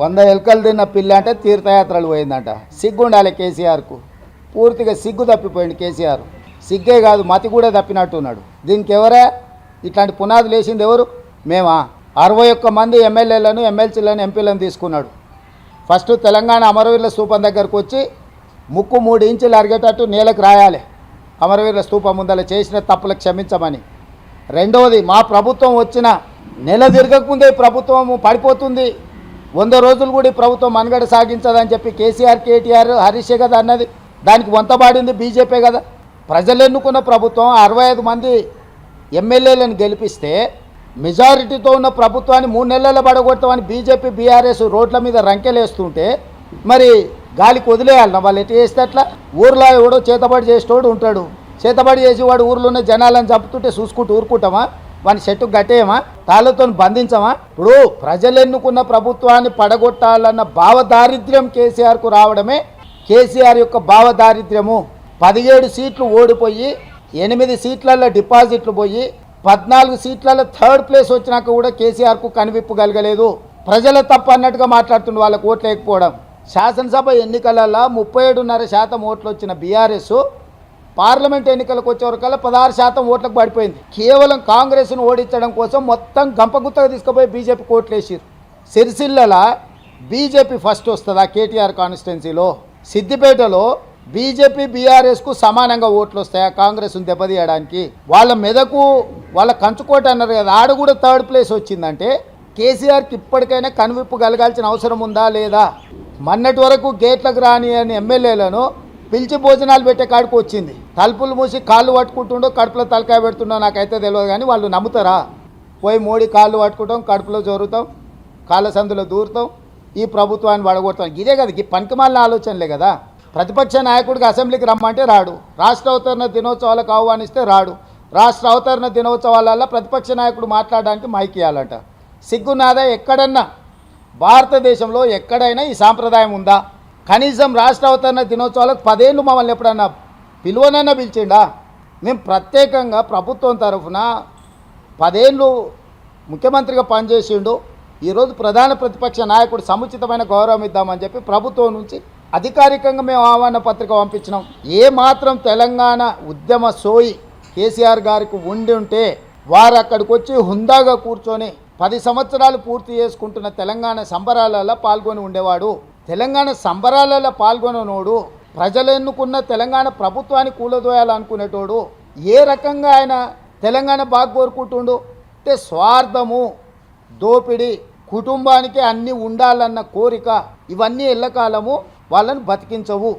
వంద ఎలుకలు తిన్న పిల్ల అంటే తీర్థయాత్రలు పోయిందంట. సిగ్గుండాలి కేసీఆర్కు. పూర్తిగా సిగ్గు తప్పిపోయింది కేసీఆర్. సిగ్గే కాదు మతి కూడా తప్పినట్టున్నాడు. దీనికి ఎవరే ఇట్లాంటి పునాదులు వేసింది ఎవరు? మేమా? అరవై ఒక్క మంది ఎమ్మెల్యేలను ఎమ్మెల్సీలను ఎంపీలను తీసుకున్నాడు. ఫస్ట్ తెలంగాణ అమరవీరుల స్థూపం దగ్గరకు వచ్చి ముక్కు మూడు ఇంచులు అరిగేటట్టు నేలకు రాయాలి. అమరవీరుల స్థూపం ముందల చేసిన తప్పులకు క్షమించమని. రెండవది మా ప్రభుత్వం వచ్చిన నెల తిరగకముందే ప్రభుత్వం పడిపోతుంది. వంద రోజులు కూడా ఈ ప్రభుత్వం మనుగడ సాగించదని చెప్పి కేసీఆర్ కేటీఆర్ హరీషే కదా అన్నది. దానికి వంతబాడింది బీజేపీ కదా. ప్రజలు ఎన్నుకున్న ప్రభుత్వం అరవై ఐదు మంది ఎమ్మెల్యేలను గెలిపిస్తే మెజారిటీతో ఉన్న ప్రభుత్వాన్ని మూడు నెలల్లో పడగొడతామని బీజేపీ బీఆర్ఎస్ రోడ్ల మీద రంకెలేస్తుంటే మరి గాలికి వదిలేయాలన్న వాళ్ళు ఎటు చేస్తే అట్లా? ఊర్లో ఎవడో చేతబడి చేసేటోడు ఉంటాడు. చేతబడి చేసి వాడు ఊర్లో ఉన్న జనాలను చంపుతుంటే చూసుకుంటూ ఊరుకుంటామా? వాని చెట్టు గట్టేయమా? తాళ్ళతో బంధించమా? ఇప్పుడు ప్రజలు ఎన్నుకున్న ప్రభుత్వాన్ని పడగొట్టాలన్న భావదారిద్ర్యం కేసీఆర్కు రావడమే కేసీఆర్ యొక్క భావదారిద్ర్యము. పదిహేడు సీట్లు ఓడిపోయి ఎనిమిది సీట్లలో డిపాజిట్లు పోయి పద్నాలుగు సీట్లలో థర్డ్ ప్లేస్ వచ్చినాక కూడా కేసీఆర్కు కనివిప్పు కలగలేదు. ప్రజల తప్ప అన్నట్టుగా మాట్లాడుతుండే వాళ్ళకు ఓట్లు లేకపోవడం శాసనసభ ఎన్నికలలో ముప్పై ఏడున్నర శాతం ఓట్లు వచ్చిన బీఆర్ఎస్ పార్లమెంట్ ఎన్నికలకు వచ్చేవరకల్లా పదహారు శాతం ఓట్లకు పడిపోయింది. కేవలం కాంగ్రెస్ను ఓడించడం కోసం మొత్తం గంపగుత్తగా తీసుకుపోయి బీజేపీ ఓట్లు వేసారు సిరిసిల్లల బీజేపీ ఫస్ట్ వస్తుందా కేటీఆర్ కాన్స్టిట్యున్సీలో? సిద్దిపేటలో బీజేపీ బీఆర్ఎస్కు సమానంగా ఓట్లు వస్తాయా? కాంగ్రెస్ను దెబ్బతీయడానికి. వాళ్ళ మెదకు వాళ్ళ కంచుకోట అన్నారు కదా ఆడ కూడా థర్డ్ ప్లేస్ వచ్చిందంటే కేసీఆర్కి ఇప్పటికైనా కనువిప్పు కలగాల్సిన అవసరం ఉందా లేదా? మొన్నటి వరకు గేట్లకు రాని అని ఎమ్మెల్యేలను పిలిచి భోజనాలు పెట్టే కాడికి వచ్చింది. తలుపులు మూసి కాళ్ళు పట్టుకుంటుండో కడుపులో తలకాయ పెడుతుండో నాకైతే తెలియదు కానీ వాళ్ళు నమ్ముతారా? పోయి మోడీ కాళ్ళు పట్టుకుంటాం కడుపులో జోరుతాం కాళ్ళ సందులో దూరుతాం ఈ ప్రభుత్వాన్ని వడగొడతాం. ఇదే కదా ఈ పనికిమాలిన ఆలోచనలే కదా. ప్రతిపక్ష నాయకుడికి అసెంబ్లీకి రమ్మంటే రాడు. రాష్ట్ర అవతరణ దినోత్సవాలకు ఆహ్వానిస్తే రాడు. రాష్ట్ర అవతరణ దినోత్సవాలలో ప్రతిపక్ష నాయకుడు మాట్లాడడానికి మైక్ ఇవ్వాలంట సిగ్గునాదా ఎక్కడన్నా? భారతదేశంలో ఎక్కడైనా ఈ సాంప్రదాయం ఉందా? కనీసం రాష్ట్ర అవతరణ దినోత్సవాలకు పదేళ్ళు మమ్మల్ని ఎప్పుడన్నా పిలువనైనా పిలిచిండా? మేము ప్రత్యేకంగా ప్రభుత్వం తరఫున పదేళ్ళు ముఖ్యమంత్రిగా పనిచేసిండు. ఈరోజు ప్రధాన ప్రతిపక్ష నాయకుడు సముచితమైన గౌరవం ఇద్దామని చెప్పి ప్రభుత్వం నుంచి అధికారికంగా మేము ఆహ్వాన పత్రిక పంపించినాం. ఏ మాత్రం తెలంగాణ ఉద్యమ సోయి కేసీఆర్ గారికి ఉండి ఉంటే వారు అక్కడికి వచ్చి హుందాగా కూర్చొని పది సంవత్సరాలు పూర్తి చేసుకుంటున్న తెలంగాణ సంబరాలలో పాల్గొని ఉండేవాడు. తెలంగాణ సంబరాలలో పాల్గొననోడు ప్రజలు ఎన్నుకున్న తెలంగాణ ప్రభుత్వాన్ని కూలదోయాలనుకునేటోడు ఏ రకంగా ఆయన తెలంగాణ బాగా కోరుకుంటుండు? అంటే స్వార్థము దోపిడి కుటుంబానికి అన్నీ ఉండాలన్న కోరిక ఇవన్నీ ఎల్లకాలము వాళ్ళని బతికించవు.